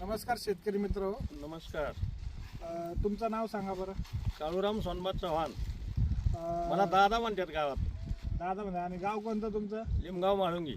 नमस्कार शेतकरी मित्र. हो. नमस्कार. अ, तुमचं नाव सांगा बरं. काळूराम सोनबाद चव्हाण. अ, मला दादा म्हणतात गावात. दादा म्हणजे आणि गाव कोणतं तुमचं? लिमगाव माळुंगी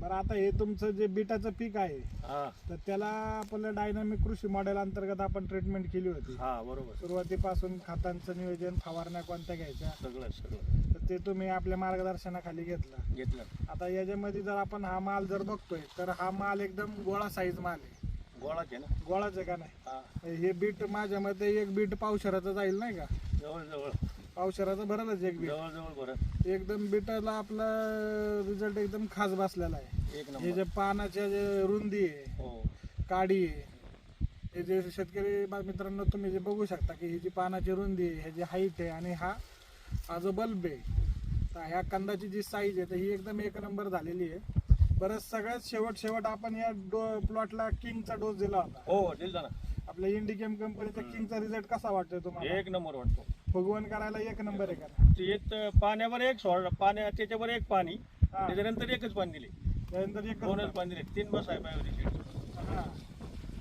बरं आता हे तुमचं जे बिटाचं पीक आहे हा. तर त्याला आपलं डायनामिक कृषी मॉडेल अंतर्गत आपण ट्रीटमेंट केली होती. हा बरोबर. सुरुवातीपासून खतांचं नियोजन फवारण्या कोणत्या घ्यायच्या? सगळं सगळं. तर ते तुम्ही आपल्या मार्गदर्शनाखाली घेतलं. घेतलं. आता याच्यामध्ये जर आपण हा माल जर बघतोय तर हा माल एकदम गोळा साईज माल आहे. गोळाचे ना? गोळाच आहे का नाही? हा. बीट माझ्या मते एक बीट पावशराचं जाईल नाही का? जवळ जवळ पावशराचं भरलंच एक बीट. जवळ जवळ बरं एकदम बिटाला आपला रिझल्ट एकदम खास बसलेला आहे. एक हे नंबर. जे पानाच्या जे रुंदी आहे हो. काडी आहे हे जे शेतकरी बा- मित्रांनो तुम्ही जे बघू शकता की ही जी पानाची रुंदी आहे हे जे हाईट आहे आणि हा हा जो बल्ब आहे तर ह्या कंदाची जी साईज आहे तर ही एकदम एक नंबर झालेली आहे. बरं सगळ्यात शेवट शेवट आपण या प्लॉटला किंगचा डोस दिला होता. हो दिलता ना. आपल्या इंडिकेम कंपनीचा किंगचा रिझल्ट कसा वाटतोय तुम्हाला? एक नंबर वाटतो. फुगवण करायला एक नंबर आहे का? ते एक तर पाण्यावर एक सोड पाण्या त्याच्यावर एक पाणी. हा. त्याच्यानंतर एकच पाणी दिले. त्यानंतर एक दोनच पाणी दिले. तीन बस आहे हा.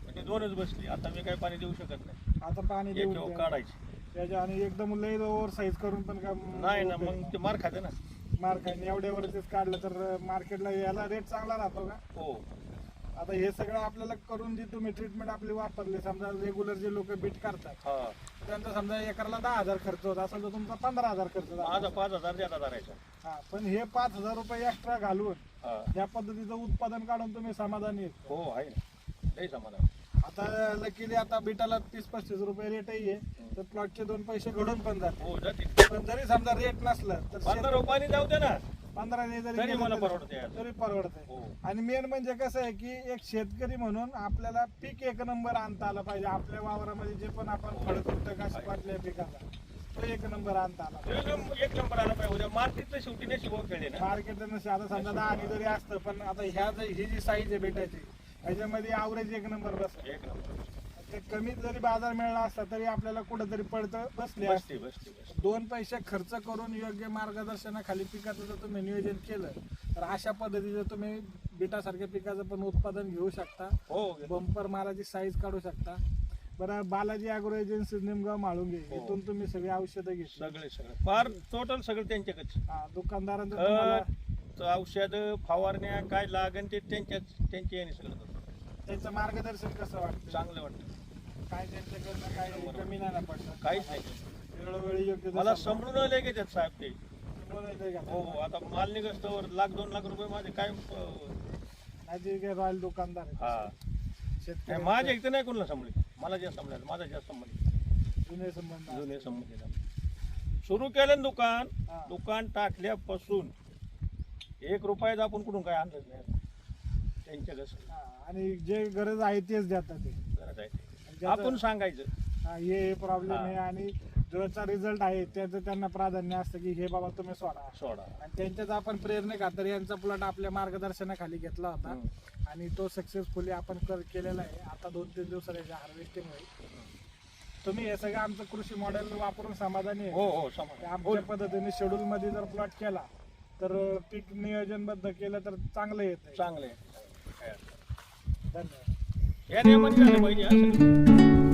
म्हणजे दोनच बसली आता मी काही पाणी देऊ शकत नाही. आता पाणी एक देऊन ठेव द्या. काढायची. त्याच्या आणि एकदम लय ओव्हर साईज करून पण का नाही ना मग ते मार खाते ना. मार्क एवढ्यावरतीच काढलं तर मार्केटला याला रेट चांगला राहतो का? हो. आता हे सगळं आपल्याला करून जी तुम्ही ट्रीटमेंट आपली वापरली समजा रेग्युलर जे लोक बीट करतात हा. त्यांचा समजा एकरला दहा हजार खर्च होत असेल तर तुमचा पंधरा हजार खर्च झाला. माझा पाच हजार धरायचा. हा पण हे पाच हजार रुपये एक्स्ट्रा घालून हा. या पद्धतीचं उत्पादन काढून तुम्ही समाधानी आहेत. हो आहे ना. लई समाधान. आता लकीली आता बिटाला तीस पस्तीस रुपये रेटही आहे. तर प्लॉटचे दोन पैसे घडून पण जाते. हो जातील पण जरी समजा रेट नसलं तर पंधरा रुपयाने जाऊ दे ना. पंधरा जरी तरी परवडते यार. तरी परवडते. हो. आणि मेन म्हणजे कसं आहे की एक शेतकरी म्हणून आपल्याला पीक एक नंबर आणता आला पाहिजे. आपल्या वावरामध्ये जे पण आपण फळ तुटतं का वाटल्या पिकाचा तो एक नंबर आणता आला पाहिजे. एक नंबर- एक नंबर आला पाहिजे. उद्या शेवटी नाही शिकवून खेळले ना. मार्केट नसे आता समजा दहा आणि जरी असतं पण आता ह्या जी- ही जी साईज आहे भेटायची ह्याच्यामध्ये आवरेज एक नंबर बस एक नंबर ते कमी जरी बाजार मिळाला असता तरी आपल्याला कुठेतरी पडतं बसले असते बसते दोन पैसे खर्च करून योग्य मार्गदर्शनाखाली पिकाचं जर तुम्ही नियोजन केलं तर अशा पद्धतीचं तुम्ही बिटासारख्या पिकाचं पण उत्पादन घेऊ शकता. हो बंपर मालाची साईज काढू शकता. बरं बालाजी अॅग्रो एजन्सी निमगाव माळुंगे हो. इथून तुम्ही सगळी औषधं घेतली. सगळे सगळे. फार टोटल सगळं त्यांच्याकडे हा दुकानदारांचं तुम्हाला औषध फवारण्या काय लागेल ते त्यांच्याच त्यांच्या याने सगळं करतो. त्यांचं मार्गदर्शन कसं वाटतं? चांगलं वाटतं. काय त्यांच्याकडनं काय कमी नाही ना पडलं काहीच नाही. वेळोवेळी योग्य मला समजून आले की त्यात साहेब ते. समजून हो आता माल निघस्तवर लाख दोन लाख रुपये माझे काय अं, नाही जे रॉयल दुकानदार आहेत. हा. शेतकरी माझ्या इथं नाही कोणाला संभळले मला जास्त संभळायला माझा जास्त संभळले जुने संबंध. जुने संबंधित सुरू केलं ना दुकान. हा. दुकान टाकल्यापासून एक रुपयाचं आपण कुठून काय आणलंच नाही. हा, आणि जे गरज आहे तेच देतात ते. गरज आहे. ज्याचं- आपण सांगायचं. हा, हे प्रॉब्लेम हा. आहे आणि ज्याचा रिझल्ट आहे त्याचं त्यांना प्राधान्य असतं की हे बाबा तुम्ही सोडा. सोडा. आणि त्यांच्याच आपण प्रेरणे खातर यांचा प्लॉट आपल्या मार्गदर्शनाखाली घेतला होता. आणि तो सक्सेसफुली आपण कर केलेला आहे. आता दोन तीन दिवसात याची हार्वेस्टिंग होईल. तुम्ही हे सगळं आमचं कृषी मॉडेल वापरून समाधानी आहे. हो हो ते आमच्या पद्धतीने शेड्यूल मध्ये जर प्लॉट केला तर पीक नियोजनबद्ध केलं तर चांगलं येत चांगले धन्यवाद. या नियमाने झालं पाहिजे असं.